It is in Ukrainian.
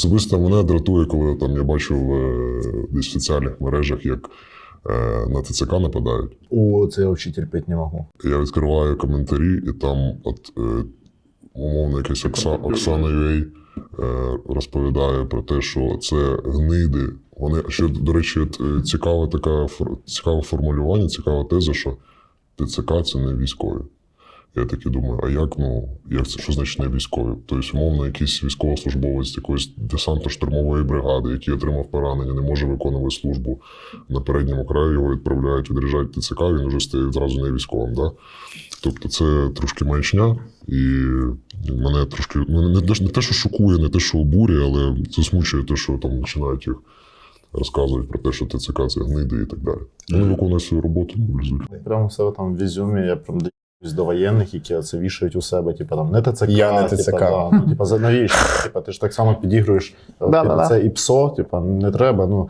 Особисто мене дратує, коли там я бачив е, десь в соціальних мережах, як е, на ТЦК нападають. О, це я взагалі терпіти не можу. Я відкриваю коментарі, і там, от е, умовно, якась Окса, Оксана Юей е, розповідає про те, що це гниди. Вони ще, до речі, е, цікаве така фор- цікаве формулювання, цікава теза, що ТЦК це не військові. Я таки думаю, а як ну як це що значить не військові? Тобто, умовно, якийсь військовослужбовець якоїсь десантно-штурмової бригади, який отримав поранення, не може виконувати службу на передньому краї, його відправляють, відряджають ТЦК, він вже стає зразу не військовим. Да? Тобто це трошки маячня, і мене трошки ну, не, не те, що шокує, не те, що обурює, але засмучує те, що там починають їх розказувати про те, що ТЦК це гниди і так далі. Вони виконують свою роботу, мобілізують. Прямо в себе там в Ізюмі я прям доїбусь до воєнних, які це вішають у себе, типу там не ТЦК, Я не типу, ТЦК. да, ну, типу, за навіщо? Типу, ти ж так само підігруєш. Да-да-да. Це і ПСО, типу, не треба. Ну